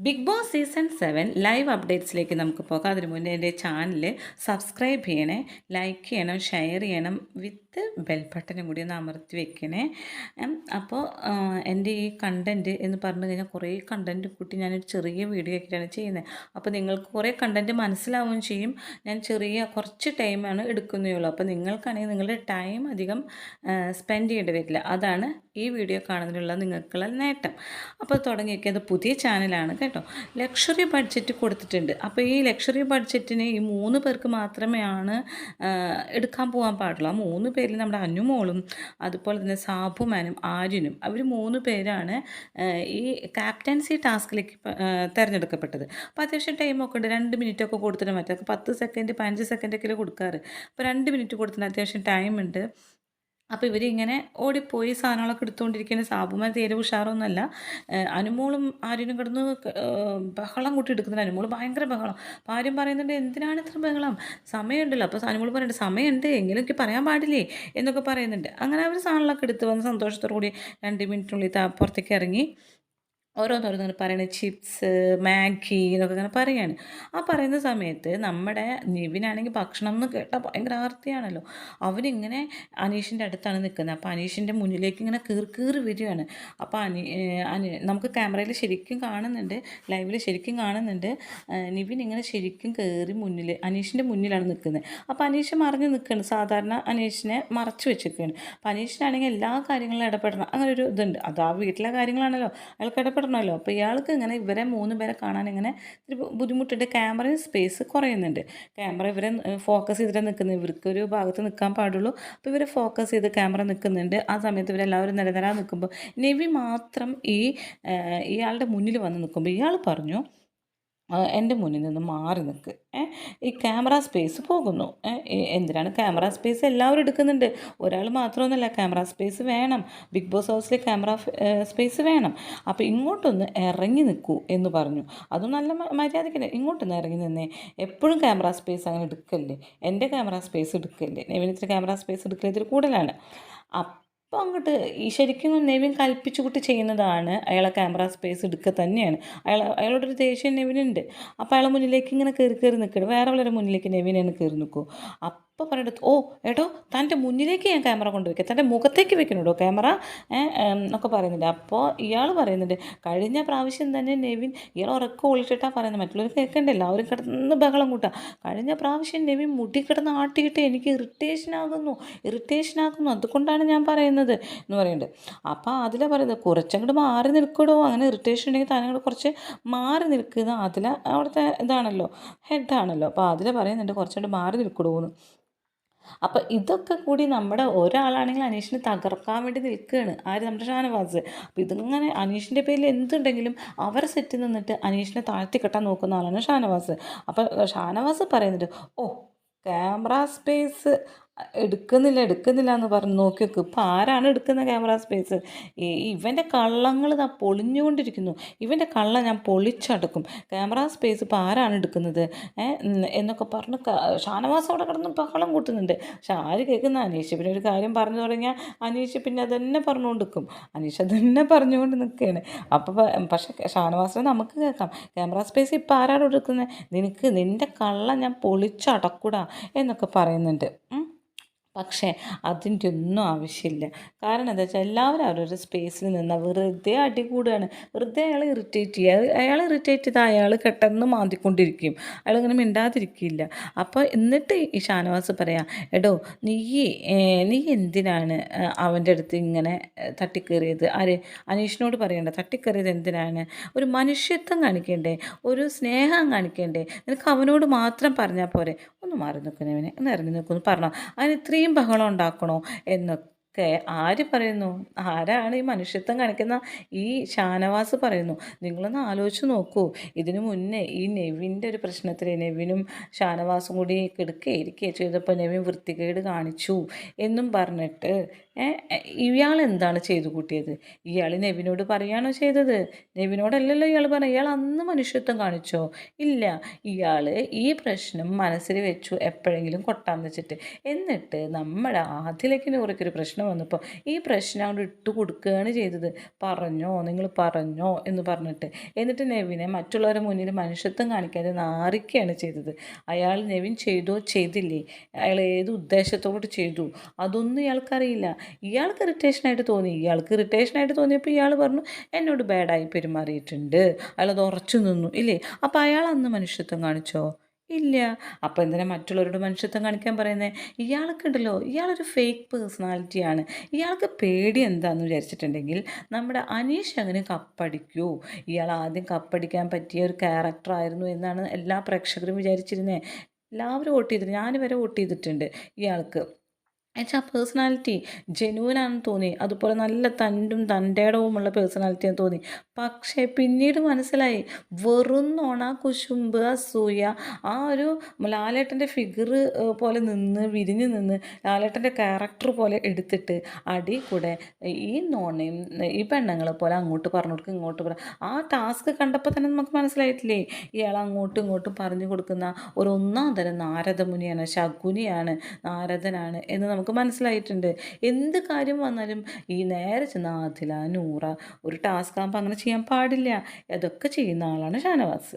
Bigg Boss season seven live അപ്ഡേറ്റ്സിലേക്ക് നമുക്ക് പോകാം. അതിനു മുന്നേ എന്റെ ചാനൽ സബ്സ്ക്രൈബ് ചെയ്യണേ ലൈക്ക് ചെയ്യണം ഷെയർ ചെയ്യണം വിത്ത് ബെൽ ബട്ടനും കൂടി ഒന്ന് അമർത്തി വെക്കണേ. അപ്പോൾ എന്റെ ഈ കണ്ടന്റ് എന്ന് പറഞ്ഞു കഴിഞ്ഞാൽ കുറേ കണ്ടന്റ് കൂട്ടി ഞാനൊരു ചെറിയ വീഡിയോ ആക്കിയിട്ടാണ് ചെയ്യുന്നത്. അപ്പോൾ നിങ്ങൾക്ക് കുറേ കണ്ടന്റ് മനസ്സിലാവുകയും ചെയ്യും. ഞാൻ ചെറിയ കുറച്ച് ടൈമാണ് എടുക്കുന്നേ ഉള്ളൂ. അപ്പോൾ നിങ്ങൾക്കാണെങ്കിൽ നിങ്ങളുടെ ടൈം അധികം സ്പെൻഡ് ചെയ്യേണ്ടി വരില്ല. അതാണ് ഈ വീഡിയോ കാണുന്നതിനുള്ള നിങ്ങൾക്കുള്ള നേട്ടം. അപ്പോൾ തുടങ്ങിയൊക്കെ അത് പുതിയ ചാനലാണ് കേട്ടോ. ലക്ഷറി ബഡ്ജറ്റ് കൊടുത്തിട്ടുണ്ട്. അപ്പോൾ ഈ ലക്ഷറി ബഡ്ജറ്റിന് ഈ മൂന്ന് പേർക്ക് മാത്രമേ ആണ് എടുക്കാൻ പോകാൻ പാടുള്ളൂ. ആ മൂന്ന് പേരിൽ നമ്മുടെ അനുമോളും അതുപോലെ തന്നെ സാബുമാനും ആര്യനും അവർ മൂന്ന് പേരാണ് ഈ ക്യാപ്റ്റൻസി ടാസ്കിലേക്ക് തിരഞ്ഞെടുക്കപ്പെട്ടത്. അപ്പോൾ അത്യാവശ്യം ടൈമൊക്കെ ഉണ്ട്. രണ്ട് മിനിറ്റൊക്കെ കൊടുത്തിട്ട് മറ്റേ പത്ത് സെക്കൻഡ് പതിനഞ്ച് സെക്കൻഡൊക്കെ കൊടുക്കാറ്. അപ്പോൾ രണ്ട് മിനിറ്റ് കൊടുത്തിട്ട് അത്യാവശ്യം ടൈമുണ്ട് അപ്പോൾ ഇവരിങ്ങനെ ഓടിപ്പോയി സാധനങ്ങളൊക്കെ എടുത്തുകൊണ്ടിരിക്കുന്ന സാബുമാൻ തീരെ ഉഷാറൊന്നുമല്ല. അനുമോളും ആര്യനും കിടന്ന് ബഹളം കൂട്ടി എടുക്കുന്നുണ്ട് അനുമോൾ ഭയങ്കര ബഹളം. അപ്പോൾ ആര്യം പറയുന്നുണ്ട് എന്തിനാണ് ഇത്ര ബഹളം? സമയമുണ്ടല്ലോ. അപ്പോൾ അനുമോൾ പറയുന്നുണ്ട് സമയമുണ്ട് എങ്കിലും എനിക്ക് പറയാൻ പാടില്ലേ? എന്നൊക്കെ പറയുന്നുണ്ട്. അങ്ങനെ അവർ സാധനങ്ങളൊക്കെ എടുത്ത് വന്ന് സന്തോഷത്തോടു കൂടി രണ്ട് മിനിറ്റിനുള്ളിൽ പുറത്തേക്ക് ഇറങ്ങി. ഓരോന്നോരോന്നിങ്ങനെ പറയുന്നത് ചിപ്സ് മാഗി എന്നൊക്കെ ഇങ്ങനെ പറയാണ്. ആ പറയുന്ന സമയത്ത് നമ്മുടെ നിവിനാണെങ്കിൽ ഭക്ഷണം എന്ന് കേട്ടാൽ ഭയങ്കര ആർത്തിയാണല്ലോ. അവനിങ്ങനെ അനീഷിന്റെ അടുത്താണ് നിൽക്കുന്നത്. അപ്പോൾ അനീഷിന്റെ മുന്നിലേക്ക് ഇങ്ങനെ കീറി കീറി വരികയാണ്. അപ്പോൾ അനി അനി നമുക്ക് ക്യാമറയിൽ ശരിക്കും കാണുന്നുണ്ട് ലൈവിൽ ശരിക്കും കാണുന്നുണ്ട്. നിവിൻ ഇങ്ങനെ ശരിക്കും കയറി മുന്നിൽ അനീഷിന്റെ മുന്നിലാണ് നിൽക്കുന്നത്. അപ്പോൾ അനീഷ് മറിഞ്ഞ് നിൽക്കുകയാണ്. സാധാരണ അനീഷിനെ മറച്ചു വെച്ചിരിക്കുകയാണ്. അപ്പോൾ അനീഷിനാണെങ്കിൽ എല്ലാ കാര്യങ്ങളും ഇടപെടണം. അങ്ങനെ ഒരു ഇതുണ്ട്. അത് ആ വീട്ടിലെ കാര്യങ്ങളാണല്ലോ. അയാൾക്ക് ഇടപെടണമല്ലോ അപ്പോൾ ഇയാൾക്ക് ഇങ്ങനെ ഇവരെ മൂന്ന് പേരെ കാണാൻ ഇങ്ങനെ ഇത്തിരി ബുദ്ധിമുട്ടുണ്ട്. ക്യാമറ സ്പേസ് കുറയുന്നുണ്ട്. ക്യാമറ ഇവരെ ഫോക്കസ് ചെയ്തിട്ട് നിൽക്കുന്നത്. ഇവർക്ക് ഒരു ഭാഗത്ത് നിൽക്കാൻ പാടുള്ളൂ. അപ്പോൾ ഇവരെ ഫോക്കസ് ചെയ്ത് ക്യാമറ നിൽക്കുന്നുണ്ട്. ആ സമയത്ത് ഇവരെല്ലാവരും നിലനിരാ നിൽക്കുമ്പോൾ നെവി മാത്രം ഈ ഇയാളുടെ മുന്നിൽ വന്ന് നിൽക്കുമ്പോൾ ഇയാൾ പറഞ്ഞു എന്റെ മുന്നിൽ നിന്ന് മാറി നിൽക്ക്. ഈ ക്യാമറ സ്പേസ് പോകുന്നു. എന്തിനാണ് ക്യാമറ സ്പേസ് എല്ലാവരും എടുക്കുന്നുണ്ട്? ഒരാൾ മാത്രമൊന്നുമല്ല ക്യാമറ സ്പേസ് വേണം. ബിഗ് ബോസ് ഹൗസിലെ ക്യാമറ സ്പേസ് വേണം. അപ്പോൾ ഇങ്ങോട്ടൊന്ന് ഇറങ്ങി നിൽക്കൂ എന്ന് പറഞ്ഞു. അതും നല്ല മര്യാദയ്ക്കില്ല? മര്യാദയ്ക്ക് ഇങ്ങോട്ടൊന്ന് ഇറങ്ങി നിന്നേ. എപ്പോഴും ക്യാമറ സ്പേസ് അങ്ങനെ എടുക്കല്ലേ? എന്റെ ക്യാമറ സ്പേസ് എടുക്കല്ലേ? നെവിനത്തിന് ക്യാമറ സ്പേസ് എടുക്കലേ ഇതിൽ കൂടുതലാണ്. അപ്പോൾ അങ്ങോട്ട് ഈ ശരിക്കും നെവിൻ കൽപ്പിച്ചു കൂട്ടി ചെയ്യുന്നതാണ് അയാളെ ക്യാമറ സ്പേസ് എടുക്കുക തന്നെയാണ്. അയാൾ അയാളോടൊരു ദേഷ്യം നെവിനുണ്ട്. അപ്പോൾ അയാളെ മുന്നിലേക്ക് ഇങ്ങനെ കയറി കയറി നിൽക്കണം. വേറെ വളരെ മുന്നിലേക്ക് നെവിനാണ് കയറി നിൽക്കൂ. അപ്പോൾ പറഞ്ഞിട്ട് ഓ ഏട്ടോ തന്റെ മുന്നിലേക്ക് ഞാൻ ക്യാമറ കൊണ്ടുവയ്ക്കുക തന്റെ മുഖത്തേക്ക് വെക്കണോടോ ക്യാമറ? എന്നൊക്കെ പറയുന്നുണ്ട്. അപ്പോൾ ഇയാൾ പറയുന്നുണ്ട് കഴിഞ്ഞ പ്രാവശ്യം തന്നെ നെവിൻ ഇയാൾ ഉറക്കം ഒളിച്ചിട്ടാണ് പറയുന്നത്. മറ്റുള്ളവർ കേൾക്കണ്ടല്ലോ അവർ കിടന്ന് ബഹളം കൂട്ടുക കഴിഞ്ഞ പ്രാവശ്യം നെവിൻ മുടി കിടന്ന് ആട്ടിയിട്ട് എനിക്ക് ഇറിറ്റേഷൻ ആകുന്നു. ഇറിറ്റേഷൻ ആകുന്നു. അതുകൊണ്ടാണ് ഞാൻ പറയുന്നത്. എന്ന് പറയുന്നുണ്ട്. അപ്പോൾ അതിലെ പറയുന്നത് കുറച്ചങ്ങോട്ട് മാറി നിൽക്കടോ അങ്ങനെ ഇറിറ്റേഷൻ ഉണ്ടെങ്കിൽ താനങ്ങോട്ട് കുറച്ച് മാറി നിൽക്കുന്ന അതിലെ അവിടുത്തെ ഇതാണല്ലോ ഹെഡാണല്ലോ അപ്പോൾ അതിലെ പറയുന്നുണ്ട് കുറച്ചുകൂടി മാറി നിൽക്കടോ എന്ന് അപ്പോൾ ഇതൊക്കെ കൂടി നമ്മുടെ ഒരാളാണെങ്കിൽ അനീഷിനെ തകർക്കാൻ വേണ്ടി നിൽക്കുകയാണ് ആര്? നമ്മുടെ ഷാനവാസ്. അപ്പോൾ ഇതിങ്ങനെ അനീഷിന്റെ പേരിൽ എന്തുണ്ടെങ്കിലും അവരെ സെറ്റിൽ നിന്നിട്ട് അനീഷിനെ താഴ്ത്തി കെട്ടാൻ നോക്കുന്ന ആളാണ് ഷാനവാസ്. അപ്പോൾ ഷാനവാസ് പറയുന്നുണ്ട് ഓ ക്യാമറ സ്പേസ് എടുക്കുന്നില്ല എടുക്കുന്നില്ല എന്ന് പറഞ്ഞ് നോക്കി നോക്ക്. ഇപ്പം ആരാണ് എടുക്കുന്ന ക്യാമറ സ്പേസ് ഈ ഇവന്റെ കള്ളങ്ങൾ ഇതാ പൊളിഞ്ഞുകൊണ്ടിരിക്കുന്നു. ഇവന്റെ കള്ള ഞാൻ പൊളിച്ചടക്കും. ക്യാമറ സ്പേസ് ഇപ്പം ആരാണ് എടുക്കുന്നത്? എന്നൊക്കെ പറഞ്ഞ് ഷാനവാസം അവിടെ കിടന്ന് ബഹളം കൂട്ടുന്നുണ്ട്. പക്ഷെ ആര് കേൾക്കുന്ന? അനീഷ് പിന്നെ ഒരു കാര്യം പറഞ്ഞു തുടങ്ങിയാൽ അനീഷ് പിന്നെ അതന്നെ പറഞ്ഞുകൊണ്ട് നിൽക്കും അനീഷ് അതന്നെ പറഞ്ഞുകൊണ്ട് നിൽക്കുകയാണ്. അപ്പോൾ പക്ഷേ ഷാനവാസിനെ നമുക്ക് കേൾക്കാം. ക്യാമറ സ്പേസ് ഇപ്പം ആരാണ് എടുക്കുന്നത്? നിനക്ക് നിന്റെ കള്ള ഞാൻ പൊളിച്ചടക്കൂടാ എന്നൊക്കെ പറയുന്നുണ്ട്. പക്ഷേ അതിന്റെ ഒന്നും ആവശ്യമില്ല. കാരണം എന്താ വെച്ചാൽ എല്ലാവരും അവരൊരു സ്പേസിൽ നിന്ന് വെറുതെ അടി കൂടുകയാണ്. വെറുതെ അയാൾ ഇറിറ്റേറ്റ് ചെയ്യുക. അയാൾ ഇറിറ്റേറ്റ് ചെയ്താൽ അയാൾ പെട്ടെന്ന് മാന്തിക്കൊണ്ടിരിക്കും. അയാൾ ഇങ്ങനെ മിണ്ടാതിരിക്കില്ല. അപ്പോൾ എന്നിട്ട് ഈ ഷാനവാസ് പറയാം എടോ നീ നീ എന്തിനാണ് അവന്റെ അടുത്ത് ഇങ്ങനെ തട്ടിക്കേറിയത്? ആര്? അനീഷിനോട് പറയണ്ട. തട്ടിക്കേറിയത് എന്തിനാണ്? ഒരു മനുഷ്യത്വം കാണിക്കേണ്ടേ? ഒരു സ്നേഹം കാണിക്കേണ്ടേ? നിനക്ക് അവനോട് മാത്രം പറഞ്ഞാൽ പോരെ? ഒന്ന് മാറി നിൽക്കുന്നവനെ ഒന്ന് ഇറങ്ങി നിൽക്കുമെന്ന് പറഞ്ഞോ. അതിന് ഇത്രയും ബഹളം ഉണ്ടാക്കണോ എന്നൊക്കെ ആര് പറയുന്നു? ആരാണ് ഈ മനുഷ്യത്വം കാണിക്കുന്ന ഈ ഷാനവാസ് പറയുന്നു? നിങ്ങളൊന്ന് ആലോചിച്ച് നോക്കൂ. ഇതിനു മുന്നേ ഈ നെവിന്റെ ഒരു പ്രശ്നത്തിൽ നെവിനും ഷാനവാസും കൂടി കിടക്കുകയായിരിക്കുകയോ ചെയ്തപ്പോൾ നെവിൻ വൃത്തികേട് കാണിച്ചു എന്നും പറഞ്ഞിട്ട് ഇയാൾ എന്താണ് ചെയ്തു കൂട്ടിയത്? ഇയാൾ നെവിനോട് പറയാനോ ചെയ്തത്? നെവിനോടല്ലല്ലോ ഇയാൾ പറഞ്ഞു ഇയാൾ അന്ന് മനുഷ്യത്വം കാണിച്ചോ? ഇല്ല. ഇയാൾ ഈ പ്രശ്നം മനസ്സിൽ വെച്ചു എപ്പോഴെങ്കിലും കൊട്ടാന്ന് വെച്ചിട്ട്. എന്നിട്ട് നമ്മുടെ ആദ്യലേക്ക് നൂറയ്ക്കൊരു പ്രശ്നം വന്നപ്പോൾ ഈ പ്രശ്നം അങ്ങോട്ട് ഇട്ട് കൊടുക്കുകയാണ് ചെയ്തത്. പറഞ്ഞോ നിങ്ങൾ പറഞ്ഞോ എന്ന് പറഞ്ഞിട്ട്. എന്നിട്ട് നെവിനെ മറ്റുള്ളവരുടെ മുന്നിൽ മനുഷ്യത്വം കാണിക്കാതെ നാറിക്കുകയാണ് ചെയ്തത്. അയാൾ നെവിൻ ചെയ്തോ ചെയ്തില്ലേ? അയാൾ ഏത് ഉദ്ദേശത്തോട് ചെയ്തു? അതൊന്നും ഇയാൾക്കറിയില്ല. ഇയാൾക്ക് ഇറിറ്റേഷനായിട്ട് തോന്നി. ഇയാൾക്ക് ഇറിറ്റേഷനായിട്ട് തോന്നിയപ്പോൾ ഇയാൾ പറഞ്ഞു എന്നോട് ബാഡായി പെരുമാറിയിട്ടുണ്ട്. അയാളത് ഉറച്ചു നിന്നു. ഇല്ലേ? അപ്പോൾ അയാൾ അന്ന് മനുഷ്യത്വം കാണിച്ചോ? ഇല്ല. അപ്പോൾ എന്തിനാ മറ്റുള്ളവരോട് മനുഷ്യത്വം കാണിക്കാൻ പറയുന്നത് ഇയാൾക്കുണ്ടല്ലോ. ഇയാളൊരു ഫേക്ക് പേഴ്സണാലിറ്റിയാണ് ഇയാൾക്ക് പേടി എന്താണെന്ന് വിചാരിച്ചിട്ടുണ്ടെങ്കിൽ നമ്മുടെ അനീഷ് അങ്ങനെ കപ്പടിക്കൂ. ഇയാൾ ആദ്യം കപ്പടിക്കാൻ പറ്റിയ ഒരു ക്യാരക്ടറായിരുന്നു എന്നാണ് എല്ലാ പ്രേക്ഷകരും വിചാരിച്ചിരുന്നത് എല്ലാവരും വോട്ട് ചെയ്തിട്ടുണ്ട് ഞാൻ വരെ വോട്ട് ചെയ്തിട്ടുണ്ട് ഇയാൾക്ക്. എന്നുവെച്ചാൽ ആ പേഴ്സണാലിറ്റി ജെനുവിനാണെന്ന് തോന്നി. അതുപോലെ നല്ല തണ്ടും തന്റെടവുമുള്ള പേഴ്സണാലിറ്റിയെന്ന് തോന്നി. പക്ഷേ പിന്നീട് മനസ്സിലായി. വെറും നോണ കുശുമ്പ് അസൂയ ആ ഒരു ലാലേട്ടന്റെ ഫിഗർ പോലെ നിന്ന് വിരിഞ്ഞ് നിന്ന് ലാലേട്ടന്റെ ക്യാരക്ടർ പോലെ എടുത്തിട്ട് അടി കൂടെ ഈ നോണയും ഈ പെണ്ണുങ്ങളെ പോലെ അങ്ങോട്ട് പറഞ്ഞു കൊടുക്കും ഇങ്ങോട്ട് പറ. ആ ടാസ്ക് കണ്ടപ്പോൾ തന്നെ നമുക്ക് മനസ്സിലായിട്ടില്ലേ? ഇയാൾ അങ്ങോട്ടും ഇങ്ങോട്ടും പറഞ്ഞു കൊടുക്കുന്ന ഒരു ഒന്നാം തരം നാരദമുനിയാണ് ശകുനിയാണ് നാരദനാണ് എന്ന് നമുക്ക് മനസ്സിലായിട്ടുണ്ട്. എന്ത് കാര്യം വന്നാലും ഈ നേരെ ചെന്ന് ആദില നൂറ ഒരു ടാസ്ക് ആകുമ്പോൾ അങ്ങനെ ചെയ്യാൻ പാടില്ല. അതൊക്കെ ചെയ്യുന്ന ആളാണ് ഷാനവാസ്.